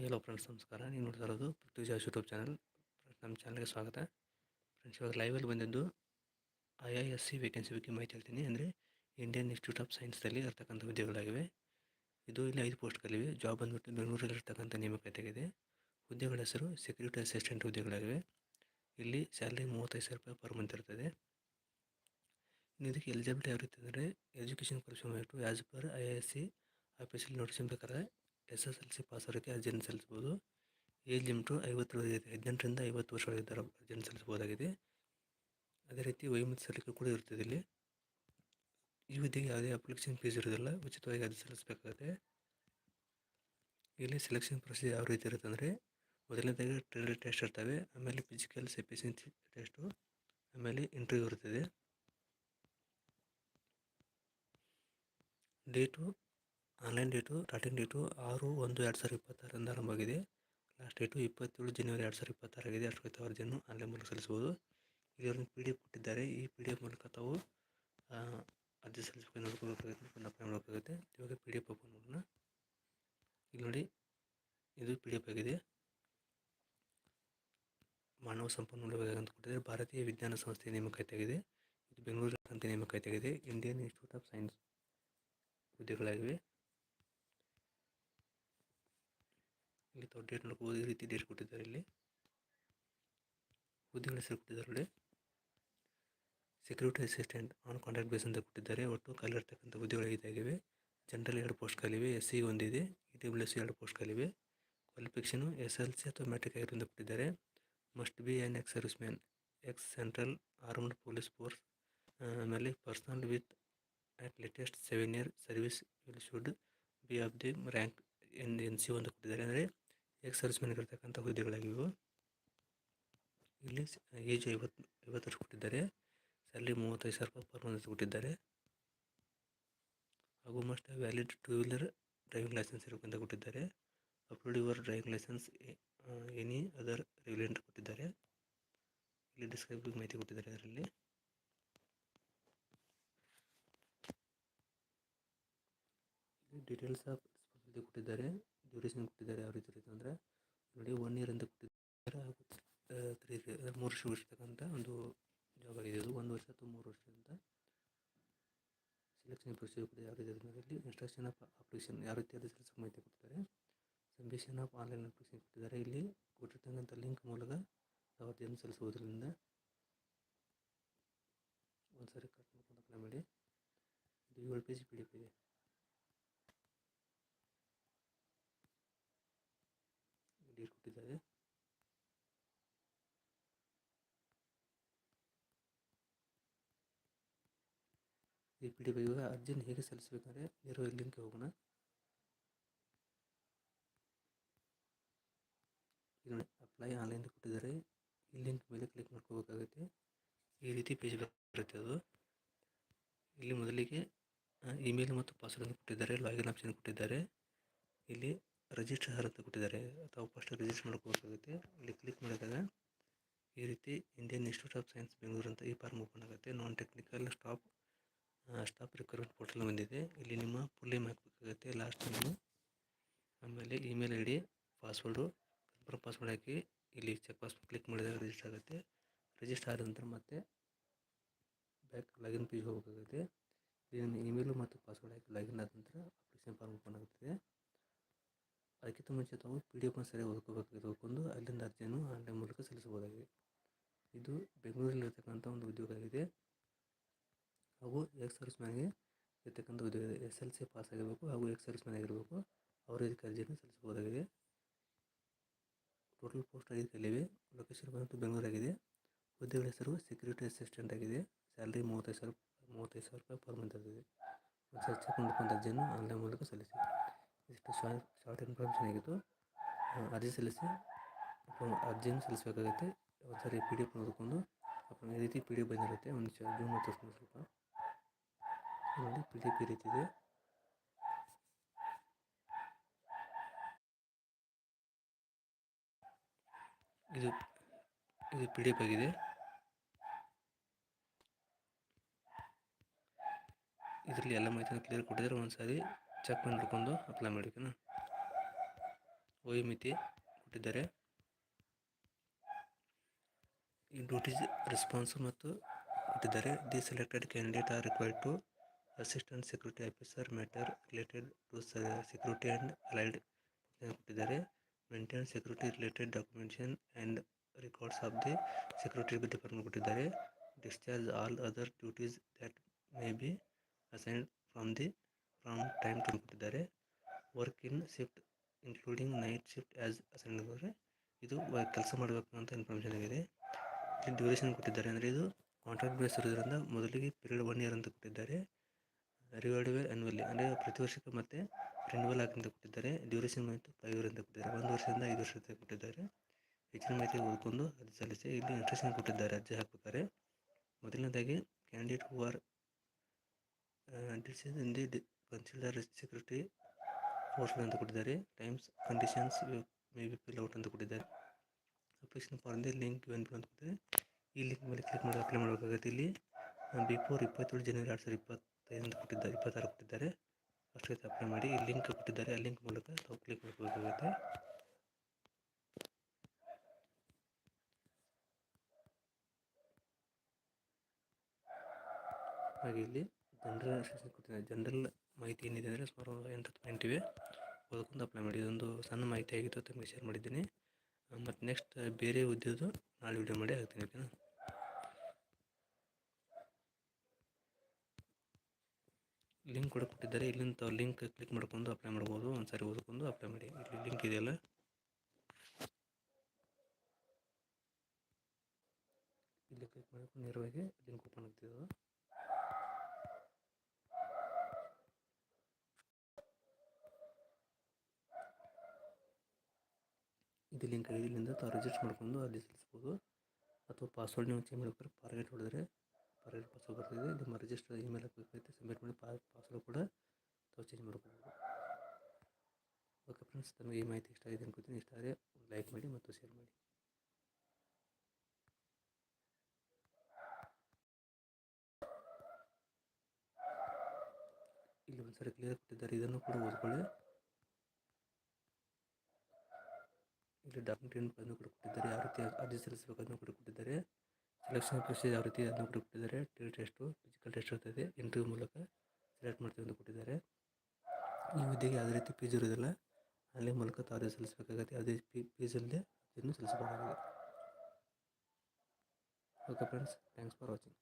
Hello friends ನಮಸ್ಕಾರ. ನೀವು ನೋಡ್ತಾ ಇರೋದು ಪೃಥ್ವಿಜಾಸ್ ಯೂಟ್ಯೂಬ್ ಚಾನಲ್ ನಮ್ಮ ಚಾನಲ್ಗೆ ಸ್ವಾಗತ. ಫ್ರೆಂಡ್ಸ್ ಇವಾಗ ಲೈವಲ್ಲಿ ಬಂದಿದ್ದು I I S C vacancy ಬಗ್ಗೆ ಮಾಹಿತಿ ಹೇಳ್ತೀನಿ. ಅಂದರೆ ಇಂಡಿಯನ್ ಇನ್ಸ್ಟಿಟ್ಯೂಟ್ ಆಫ್ ಸೈನ್ಸ್ದಲ್ಲಿ ಇರ್ತಕ್ಕಂಥ ಹುದ್ದೆಗಳಾಗಿವೆ. ಇದು ಇಲ್ಲಿ ಐದು ಪೋಸ್ಟ್ಗಳಿವೆ ಜಾಬ್ ಬಂದುಬಿಟ್ಟು ಬೆಂಗಳೂರಲ್ಲಿ ಇರ್ತಕ್ಕಂಥ ನೇಮಕಾತಿಯಾಗಿದೆ. ಹುದ್ದೆಗಳ ಹೆಸರು ಸೆಕ್ಯೂರಿಟಿ ಅಸಿಸ್ಟೆಂಟ್ ಹುದ್ದೆಗಳಾಗಿವೆ. ಇಲ್ಲಿ ಸ್ಯಾಲ್ರಿ ಮೂವತ್ತೈದು ಸಾವಿರ ರೂಪಾಯಿ ಪರ್ ಮಂತ್ ಇರ್ತದೆ. ಇನ್ನು ಇದಕ್ಕೆ ಎಲಿಜಿಬಿಲಿಟಿ ಯಾವ ರೀತಿ ಅಂದರೆ education qualification as per I I S C ಆಫೀಸಲ್ಲಿ ನೋಟಿಸಿನ ಪ್ರಕಾರ S S L C pass ಅವರಿಗೆ ಅರ್ಜಿಯನ್ನು ಸಲ್ಲಿಸ್ಬೋದು ಏಜ್ ಲಿಮಿಟು ಐವತ್ತು ಇದೆ ಹದಿನೆಂಟರಿಂದ ಐವತ್ತು ವರ್ಷಗಳಿದ್ದಾರೆ ಅರ್ಜಿಯನ್ನು ಸಲ್ಲಿಸ್ಬೋದಾಗಿದೆ ಅದೇ ರೀತಿ ವೈಮತ್ ಸಲ್ಲಿಕೆ ಕೂಡ ಇರ್ತದೆ ಇಲ್ಲಿ. ಈ ಯಾವುದೇ ಅಪ್ಲಿಕೇಶನ್ ಫೀಸ್ ಇರೋದಿಲ್ಲ ಉಚಿತವಾಗಿ ಅರ್ಜಿ ಸಲ್ಲಿಸಬೇಕಾಗುತ್ತೆ. ಇಲ್ಲಿ ಸೆಲೆಕ್ಷನ್ ಪ್ರೊಸೀಜರ್ ಯಾವ ರೀತಿ ಇರುತ್ತೆ ಅಂದರೆ, ಮೊದಲನೇದಾಗಿ ಟ್ರೇಡ್ ಟೆಸ್ಟ್ ಇರ್ತವೆ. ಆಮೇಲೆ ಫಿಸಿಕಲ್ ಎಫಿಷಿಯನ್ಸಿ ಟೆಸ್ಟು. ಆಮೇಲೆ ಇಂಟರ್ವ್ಯೂ ಇರ್ತದೆ date online date starting date ಆರು ಒಂದು ಎರಡು ಸಾವಿರದ ಇಪ್ಪತ್ತಾರರಿಂದ ಆರಂಭವಾಗಿದೆ. ಲಾಸ್ಟ್ ಡೇಟು ಇಪ್ಪತ್ತೇಳು ಜನವರಿ ಎರಡು ಸಾವಿರದ ಇಪ್ಪತ್ತಾರಾಗಿದೆ. ಅಷ್ಟು ಅರ್ಜಿಯನ್ನು ಆನ್ಲೈನ್ ಮೂಲಕ ಸಲ್ಲಿಸಬಹುದು. ಇಲ್ಲಿ ಒಂದು ಪಿ ಡಿ ಎಫ್ ಕೊಟ್ಟಿದ್ದಾರೆ. ಈ ಪಿ ಡಿ ಎಫ್ ಮೂಲಕ ತಾವು ಅರ್ಜಿ ಸಲ್ಲಿಸಬೇಕು ನೋಡ್ಕೋಬೇಕಾಗುತ್ತೆ ಅಪ್ಲೈ ಮಾಡಬೇಕಾಗುತ್ತೆ ಇವಾಗ ಪಿ ಡಿ ಎಫ್ ಓಪನ್ ಮಾಡೋಣ. ಇಲ್ಲಿ ನೋಡಿ, ಇದು ಪಿ ಡಿ ಎಫ್ ಆಗಿದೆ. ಮಾನವ ಸಂಪನ್ಮೂಲ ವಿಭಾಗ ಅಂತ ಕೊಟ್ಟಿದ್ದಾರೆ. ಭಾರತೀಯ ವಿಜ್ಞಾನ ಸಂಸ್ಥೆ ನೇಮಕಾತಿಯಾಗಿದೆ. ಇದು ಬೆಂಗಳೂರು ಅಂತ ನೇಮಕಾತಿಯಾಗಿದೆ. ಇಂಡಿಯನ್ ಇನ್ಸ್ಟಿಟ್ಯೂಟ್ ಆಫ್ ಸೈನ್ಸ್ ಹುದ್ದೆಗಳಾಗಿವೆ. ಇಲ್ಲಿ ತಾವು ಡೇಟ್ ಈ ರೀತಿ ಡೇಟ್ ಕೊಟ್ಟಿದ್ದಾರೆ ಇಲ್ಲಿ. ಹುದ್ದೆಗಳ ಹೆಸರು ಕೊಟ್ಟಿದ್ದಾರೆ security assistant on contract base ಅಂತ ಕೊಟ್ಟಿದ್ದಾರೆ. ಒಟ್ಟು ಖಾಲಿ ಇರ್ತಕ್ಕಂಥ ಹುದ್ದೆಗಳು ಇದಾಗಿವೆ. ಜನರಲ್ ಎರಡು ಪೋಸ್ಟ್ ಖಾಲಿವೆ ಎಸ್ ಸಿ ಒಂದಿದೆ. ಇ ಡಬ್ಲ್ಯೂ ಸಿ ಎರಡು ಪೋಸ್ಟ್ ಖಾಲಿವೆ ಕ್ವಾಲಿಫಿಕೇಷನು ಎಸ್ ಎಲ್ ಸಿ ಅಥವಾ ಮ್ಯಾಟ್ರಿಕ್ ಆಗಿರೋದು ಕೊಟ್ಟಿದ್ದಾರೆ. Must be an ex service man ex central armed police force ಆಮೇಲೆ personnel with at latest seven year service will should be of the rank N N C ಒಂದು ಕೊಟ್ಟಿದ್ದಾರೆ. ಅಂದರೆ X ಇರ್ತಕ್ಕಂಥ ಹುದ್ದೆಗಳಾಗಿವೆ ಇಲ್ಲಿ age ಐವತ್ತು ಐವತ್ತು ವರ್ಷ ಕೊಟ್ಟಿದ್ದಾರೆ. ಸ್ಯಾಲ್ರಿ ಮೂವತ್ತೈದು ಸಾವಿರ ರೂಪಾಯಿ ಪರ್ ಕೊಟ್ಟಿದ್ದಾರೆ. ಹಾಗೂ must valid two wheeler driving licence ಇರಬೇಕಂತ ಕೊಟ್ಟಿದ್ದಾರೆ. Upload your driving licence any other ರೆಗ್ಯುಲೆಂಟ್ ಕೊಟ್ಟಿದ್ದಾರೆ. ಇಲ್ಲಿ ಡಿಸ್ಕ್ರೈಬ್ ಮಾಹಿತಿ ಕೊಟ್ಟಿದ್ದಾರೆ ಅದರಲ್ಲಿ. ಡೀಟೇಲ್ಸ್ ಆಫ್ ಕೊಟ್ಟಿದ್ದಾರೆ. ಡ್ಯೂರೇಷನ್ ಕೊಟ್ಟಿದ್ದಾರೆ ಯಾವ ರೀತಿ ಇರುತ್ತೆ ಅಂದರೆ ನೋಡಿ ಒನ್ ಇಯರ್ ಅಂತ ಕೊಟ್ಟಿದ್ದಾರೆ ಹಾಗೂ ತ್ರೀ ಮೂರು ವರ್ಷ ಇರ್ತಕ್ಕಂಥ ಒಂದು ಜಾಬ್ ಆಗಿದೆ. ಇದು ಒಂದು ವರ್ಷ ಅಥವಾ ಮೂರು ವರ್ಷ ಅಂತ ಸೆಲೆಕ್ಷನ್ ಪ್ರೊಸೀಜರ್ ಕೂಡ ಯಾವ ರೀತಿ ಇಲ್ಲಿ ಇನ್ಸ್ಟ್ರಕ್ಷನ್ ಆಫ್ ಅಪ್ಲಿಕೇಶನ್ ಯಾವ ರೀತಿ ಅದು ಸಲ್ಲಿಸೋಕೆ ಮಾಹಿತಿ ಕೊಡ್ತಾರೆ. ಸಬ್ಮಿಷನ್ ಆಫ್ ಆನ್ಲೈನ್ ಅಪ್ಲಿಕೇಶನ್ ಕೊಟ್ಟಿದ್ದಾರೆ. ಇಲ್ಲಿ ಕೊಟ್ಟಿರ್ತಕ್ಕಂಥ ಲಿಂಕ್ ಮೂಲಕ ಅರ್ಜಿಯನ್ನು ಸಲ್ಲಿಸುವುದರಿಂದ ಒಂದು ಸಾರಿ ಕಟ್ ಮಾಡ್ಕೊಂಡು ಅಪ್ಲೈ ಮಾಡಿ. ಇದು ಏಳು ಪೇಜ್ ಪಿ ಡಿ ಎಫ್ ಇದೆ. ಕೊಟ್ಟಿದ್ದಾರೆ ಈ ಪಿ ಡಿ ಬಗ್ಗೆ ಅರ್ಜಿಯನ್ನು ಹೇಗೆ ಸಲ್ಲಿಸಬೇಕಂದ್ರೆ ಇರೋ ಲಿಂಕ್ಗೆ ಹೋಗೋಣ. ಈಗ ಅಪ್ಲೈ ಆನ್ಲೈನ್ ಕೊಟ್ಟಿದ್ದಾರೆ. ಈ ಲಿಂಕ್ ಮೇಲೆ ಕ್ಲಿಕ್ ಮಾಡ್ಕೋಬೇಕಾಗುತ್ತೆ. ಈ ರೀತಿ ಪೇಜ್ ಬರುತ್ತೆ ಅದು. ಇಲ್ಲಿ ಮೊದಲಿಗೆ ಇಮೇಲ್ ಮತ್ತು ಪಾಸ್ವರ್ಡನ್ನು ಕೊಟ್ಟಿದ್ದಾರೆ. ಲಾಗಿನ್ ಆಪ್ಷನ್ ಕೊಟ್ಟಿದ್ದಾರೆ. ಇಲ್ಲಿ ರಿಜಿಸ್ಟರ್ ಅಂತ ಕೊಟ್ಟಿದ್ದಾರೆ. ಅಥವಾ ಫಸ್ಟ್ ರಿಜಿಸ್ಟರ್ ಮಾಡ್ಕೋಬೇಕಾಗುತ್ತೆ. ಇಲ್ಲಿ ಕ್ಲಿಕ್ ಮಾಡಿದಾಗ ಈ ರೀತಿ Indian Institute of Science Bengaluru ಅಂತ ಈ ಫಾರ್ಮ್ ಓಪನ್ ಆಗುತ್ತೆ. Non technical staff staff recruitment portal ಬಂದಿದೆ. ಇಲ್ಲಿ ನಿಮ್ಮ ಫುಲ್ ನೇಮ್ ಹಾಕಬೇಕಾಗುತ್ತೆ ಲಾಸ್ಟ್ ನೇಮು ಆಮೇಲೆ email I D password confirm password ಹಾಕಿ ಇಲ್ಲಿ ಚೆಕ್ ಪಾಸ್ ಕ್ಲಿಕ್ ಮಾಡಿದಾಗ ರಿಜಿಸ್ಟರ್ ಆಗುತ್ತೆ. ರಿಜಿಸ್ಟರ್ ಆದ ನಂತರ ಮತ್ತೆ ಬ್ಯಾಕ್ ಲಾಗಿನ್ ಪೇಜ್ ಹೋಗಬೇಕಾಗುತ್ತೆ. ಇಲ್ಲಿ ಇಮೇಲು ಮತ್ತು ಪಾಸ್ವರ್ಡ್ ಹಾಕಿ ಲಾಗಿನ್ ಆದ ನಂತರ ಅಪ್ಲಿಕೇಶನ್ ಫಾರ್ಮ್ ಓಪನ್ ಆಗುತ್ತದೆ. ಅದಕ್ಕಿಂತ ಮುಂಚೆ ತಾವು ಪಿ ಡಿ ಎಫ್ನ ಸರಿಯಾಗಿ ಓದ್ಕೋಬೇಕಾಗಿದೆ ಓದ್ಕೊಂಡು ಅಲ್ಲಿಂದ ಅರ್ಜಿಯನ್ನು ಆನ್ಲೈನ್ ಮೂಲಕ ಸಲ್ಲಿಸಬಹುದಾಗಿದೆ. ಇದು ಬೆಂಗಳೂರಲ್ಲಿರ್ತಕ್ಕಂಥ ಒಂದು ಉದ್ಯೋಗ ಆಗಿದೆ ಹಾಗೂ ಎಕ್ಸ್ ಸರ್ವಿಸ್ ಮ್ಯಾನ್ಗೆ ಇರ್ತಕ್ಕಂಥ ಉದ್ಯೋಗ ಇದೆ ಎಸ್ ಎಲ್ ಸಿ ಪಾಸ್ ಆಗಿರಬೇಕು ಹಾಗೂ ಎಕ್ಸ್ ಸರ್ವಿಸ್ ಮ್ಯಾನ್ ಆಗಿರಬೇಕು. ಅವರು ಇದಕ್ಕೆ ಅರ್ಜಿಯನ್ನು ಸಲ್ಲಿಸಬಹುದಾಗಿದೆ. ಟೋಟಲ್ ಪೋಸ್ಟ್ ಐದು ಕಲಿವೆ. ಲೊಕೇಶನ್ ಬಂದು ಬೆಂಗಳೂರಾಗಿದೆ ಹುದ್ದೆಗಳ ಹೆಸರು ಸೆಕ್ಯೂರಿಟಿ ಅಸಿಸ್ಟೆಂಟ್ ಆಗಿದೆ. ಸ್ಯಾಲ್ರಿ ಮೂವತ್ತೈದು ಸಾವಿರ ಮೂವತ್ತೈದು ಸಾವಿರ ರೂಪಾಯಿ ಪರ್ ಮಂತ್ ಆಗಿದೆ. ಸರ್ಚ್ ಮಾಡ್ಕೊಂಡು ಅರ್ಜಿಯನ್ನು ಆನ್ಲೈನ್ ಮೂಲಕ ಸಲ್ಲಿಸಿ. ಇಷ್ಟು ಶಾರ್ಟ್ ಇನ್ಫಾರ್ಮೇಷನ್ ಆಗಿತ್ತು. ಅರ್ಜಿ ಸಲ್ಲಿಸಿ ಅರ್ಜಿಯನ್ನು ಸಲ್ಲಿಸಬೇಕಾಗುತ್ತೆ. ಒಂದು ಸಾರಿ ಪಿ ಡಿ ಎಫ್ ನೋಡಿಕೊಂಡು ಈ ರೀತಿ ಪಿ ಡಿ ಎಫ್ ಬಂದಿರುತ್ತೆ ಒಂದು ಜೂಮ್ ತೋರಿಸ್ಕೊಂಡು ಸ್ವಲ್ಪ. ನೋಡಿ ಪಿ ಡಿ ಎಫ್ ಈ ರೀತಿ ಇದೆ. ಇದು ಇದು ಪಿ ಡಿ ಎಫ್ ಆಗಿದೆ. ಇದರಲ್ಲಿ ಎಲ್ಲ ಮಾಹಿತಿಯನ್ನು ಕ್ಲಿಯರ್ ಕೊಟ್ಟಿದ್ದಾರೆ. ಒಂದು ಸಾರಿ ಚೆಕ್ ಮಾಡಿಕೊಂಡು ಅಪ್ಲೈ ಮಾಡಿ ಓಕೆನಾ ಮಿತಿ ಕೊಟ್ಟಿದ್ದಾರೆ. ಈ ಡ್ಯೂಟೀಸ್ ರೆಸ್ಪಾನ್ಸ್ ಮತ್ತು ಕೊಟ್ಟಿದ್ದಾರೆ. The selected candidate are required to assistant security officer matter related to security and allied ಕೊಟ್ಟಿದ್ದಾರೆ. Maintain security related documentation and records of the security department ಕೊಟ್ಟಿದ್ದಾರೆ. Discharge all other duties that may be assigned from the from time to ಕೊಟ್ಟಿದ್ದಾರೆ work in shift including night shift as ಅಂದರೆ ಇದು ಕೆಲಸ ಮಾಡಬೇಕು ಅಂತ information ಆಗಿದೆ. ಇಲ್ಲಿ duration ಕೊಟ್ಟಿದ್ದಾರೆ ಅಂದರೆ ಇದು ಕಾಂಟ್ರಾಕ್ಟ್ ಬೇಸ್ ಇರೋದ್ರಿಂದ ಮೊದಲಿಗೆ ಪೀರಿಯಡ್ ಒನ್ ಇಯರ್ ಅಂತ ಕೊಟ್ಟಿದ್ದಾರೆ. ರಿವಾರ್ಡ್ವೇ ಅನ್ವಲಿ ಅಂದರೆ ಪ್ರತಿ ವರ್ಷಕ್ಕೆ ಮತ್ತೆ ರಿನ್ಯೂವಲ್ ಆಗಿ ಅಂತ ಕೊಟ್ಟಿದ್ದಾರೆ. ಡ್ಯೂರೇಷನ್ ಮತ್ತು ಫೈವ್ ಇಯರ್ ಅಂತ ಕೊಟ್ಟಿದ್ದಾರೆ. ಒಂದು ವರ್ಷದಿಂದ ಐದು ವರ್ಷ ಕೊಟ್ಟಿದ್ದಾರೆ. ಹೆಚ್ಚಿನ ಮಾಹಿತಿ ಓದ್ಕೊಂಡು ಅರ್ಜಿ ಸಲ್ಲಿಸಿ ಇಲ್ಲಿ ಇಂಟ್ರೆಸ್ಟಿಂಗ್ ಕೊಟ್ಟಿದ್ದಾರೆ ಅರ್ಜಿ ಹಾಕ್ಬೇಕಾರೆ ಮೊದಲನೇದಾಗಿ candidate who are desirous in the consider security post ಅಂತ ಕೊಟ್ಟಿದ್ದಾರೆ. Times conditions may be fill out ಅಂತ ಕೊಟ್ಟಿದ್ದಾರೆ. ಅಪ್ಲಿಕೇಶನ್ ದಿ ಲಿಂಕ್ ಅಂತ ಕೊಟ್ಟಿದ್ದಾರೆ. ಈ ಲಿಂಕ್ ಮೇಲೆ ಕ್ಲಿಕ್ ಮಾಡಿ ಅಪ್ಲೈ ಮಾಡಬೇಕಾಗುತ್ತೆ ಇಲ್ಲಿ. ಬಿಫೋರ್ ಇಪ್ಪತ್ತೇಳು ಜನವರಿ ಎರಡು ಸಾವಿರದ ಇಪ್ಪತ್ತೈದು ಕೊಟ್ಟಿದ್ದಾರೆ ಇಪ್ಪತ್ತಾರು ಕೊಟ್ಟಿದ್ದಾರೆ. ಅಷ್ಟೇ ಅಪ್ಲೈ ಮಾಡಿ, ಈ ಲಿಂಕ್ ಕೊಟ್ಟಿದ್ದಾರೆ. ಆ ಲಿಂಕ್ ಮೂಲಕ ನಾವು ಕ್ಲಿಕ್ ಮಾಡಬೇಕಾಗುತ್ತೆ. ಹಾಗೆ ಇಲ್ಲಿ ಜನರಲ್ ಕೊಟ್ಟಿದ್ದಾರೆ. ಜನರಲ್ ಮಾಹಿತಿ ಏನಿದೆ ಅಂದರೆ ಸುಮಾರು ಎಂಟು ಪಾಯಿಂಟ್ ಇವೆ. ಓದ್ಕೊಂಡು ಅಪ್ಲೈ ಮಾಡಿ. ಇದೊಂದು ಸಣ್ಣ ಮಾಹಿತಿ ಆಗಿತ್ತು ತಮಗೆ ಶೇರ್ ಮಾಡಿದ್ದೀನಿ. ಮತ್ತು ನೆಕ್ಸ್ಟ್ ಬೇರೆ ಉದ್ಯೋಗದ್ದು ನಾಳೆ ವಿಡಿಯೋ ಮಾಡಿ ಹಾಕ್ತೀನಿ ಓಕೆನಾ ಲಿಂಕ್ ಕೂಡ ಕೊಟ್ಟಿದ್ದಾರೆ. ಇಲ್ಲಿಂದ ಲಿಂಕ್ ಕ್ಲಿಕ್ ಮಾಡ್ಕೊಂಡು ಅಪ್ಲೈ ಮಾಡ್ಬೋದು. ಒಂದು ಸಾರಿ ಓದ್ಕೊಂಡು ಅಪ್ಲೈ ಮಾಡಿ. ಇಲ್ಲಿ ಲಿಂಕ್ ಇದೆಯಲ್ಲ ಇಲ್ಲಿ ಕ್ಲಿಕ್ ಮಾಡಿಕೊಂಡು ನೇರವಾಗಿ ಲಿಂಕ್ ಓಪನ್ ಆಗ್ತಿದೆ ಇದು ಲಿಂಕ್ ಆಗಿದೆ ಇಲ್ಲಿಂದ ತಾವು ರಿಜಿಸ್ಟರ್ ಮಾಡ್ಕೊಂಡು ಅಲ್ಲಿ ಸಲ್ಲಿಸ್ಬೋದು. ಅಥವಾ ಪಾಸ್ವರ್ಡ್ ನೀವು ಚೇಂಜ್ ಮಾಡ್ಬೇಕಾದ್ರೆ ಫಾರ್ಗೆಟ್ ಹೊಡೆದ್ರೆ ಫಾರ್ಗೆಟ್ ಪಾಸ್ವರ್ಡ್ ಬರ್ತಿದೆ. ನಿಮ್ಮ ರಿಜಿಸ್ಟರ್ ಇಮೇಲ್ ಹಾಕಬೇಕಾಗುತ್ತೆ ಸಬ್ಮಿಟ್ ಮಾಡಿ ಪಾಸ್ವರ್ಡ್ ಕೂಡ ತಾವು ಚೇಂಜ್ ಮಾಡ್ಕೊಬೋದು. ಓಕೆ ಫ್ರೆಂಡ್ಸ್ ತಮಗೆ ಈ ಮಾಹಿತಿ ಇಷ್ಟ ಆಗಿದೆ ಅನ್ಕೋತೀನಿ. ಇಷ್ಟ ಆದರೆ ಲೈಕ್ ಮಾಡಿ ಮತ್ತು ಶೇರ್ ಮಾಡಿ. ಇಲ್ಲಿ ಒಂದು ಸರಿ ಕ್ಲಿಯರ್ ಕೊಟ್ಟಿದ್ದಾರೆ. ಇದನ್ನು ಕೂಡ ಓದ್ಕೊಳ್ಳಿ. ಇಲ್ಲಿ ಡಾಕ್ಯುಮೆಂಟ್ ಅದನ್ನು ಕೂಡ ಕೊಟ್ಟಿದ್ದಾರೆ ಯಾವ ರೀತಿ ಅರ್ಜಿ ಸಲ್ಲಿಸಬೇಕು ಕೂಡ ಕೊಟ್ಟಿದ್ದಾರೆ ಸೆಲೆಕ್ಷನ್ ಪ್ರೊಸೀಜರ್ ಯಾವ ರೀತಿ ಅದನ್ನು ಕೂಡ ಕೊಟ್ಟಿದ್ದಾರೆ ಟಿ ಟೆಸ್ಟು ಫಿಸಿಕಲ್ ಟೆಸ್ಟ್ ಇರ್ತದೆ ಇಂಟರ್ವ್ಯೂ ಮೂಲಕ ಸೆಲೆಕ್ಟ್ ಮಾಡ್ತೀವಿ ಅಂತ ಕೊಟ್ಟಿದ್ದಾರೆ. ಈ ಹುದ್ದೆಗೆ ಯಾವುದೇ ರೀತಿ ಫೀಸ್ ಇರೋದಿಲ್ಲ ಅಲ್ಲಿ ಮೂಲಕ ತಾವು ಸಲ್ಲಿಸಬೇಕಾಗುತ್ತೆ, ಯಾವುದೇ ಫೀಸ್ ಇಲ್ಲದೆ ಅದನ್ನು ಸಲ್ಲಿಸಬೇಕಾಗಿದೆ okay friends thanks for watching